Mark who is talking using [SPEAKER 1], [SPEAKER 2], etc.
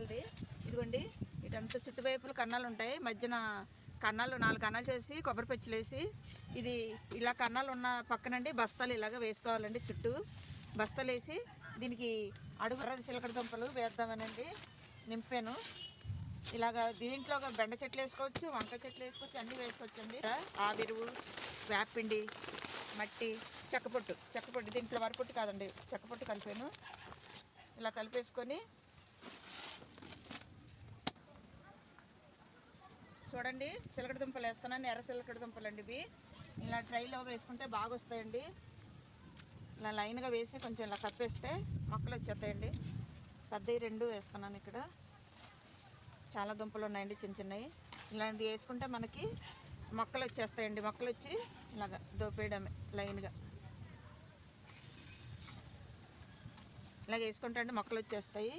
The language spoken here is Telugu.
[SPEAKER 1] కన్నాలది ఇదిగోండి ఇటంతా చుట్టువైపులు కన్నాలు ఉంటాయి. మధ్యన కన్నాలు నాలుగు కన్నాలు చేసి కొబ్బరి పెచ్చులు ఇది ఇలా కన్నాలు ఉన్న పక్కనండి బస్తాలు ఇలాగ వేసుకోవాలండి చుట్టూ. బస్తాలు వేసి దీనికి అడుగు సిలకడ దుంపలు వేద్దామనండి. నింపాను. ఇలాగ దీంట్లో ఒక బెండ చెట్లు వేసుకోవచ్చు వంకాయ చెట్లు వేసుకోవచ్చు అన్నీ వేసుకోవచ్చు అండి ఆవిరువు వేపిండి మట్టి చెక్కపొట్టు చెక్కపొట్టు దీంట్లో వరపొట్టు కాదండి చెక్కపొట్టు కలిపాను. ఇలా కలిపేసుకొని చూడండి సిలకడ దుంపలు వేస్తున్నాను ఎర్ర సిలకడ దుంపలు అండి ఇవి. ఇలా ట్రైలో వేసుకుంటే బాగా వస్తాయండి ఇలా లైన్గా వేసి కొంచెం ఇలా కప్పేస్తే మొక్కలు వచ్చేస్తాయండి. పెద్దవి రెండు వేస్తున్నాను ఇక్కడ. చాలా దుంపలు ఉన్నాయండి చిన్న చిన్నవి. ఇలాంటివి వేసుకుంటే మనకి మొక్కలు వచ్చేస్తాయండి. మొక్కలు వచ్చి ఇలాగ దోపేయడమే లైన్గా. ఇలాగ వేసుకుంటే అండి మొక్కలు వచ్చేస్తాయి.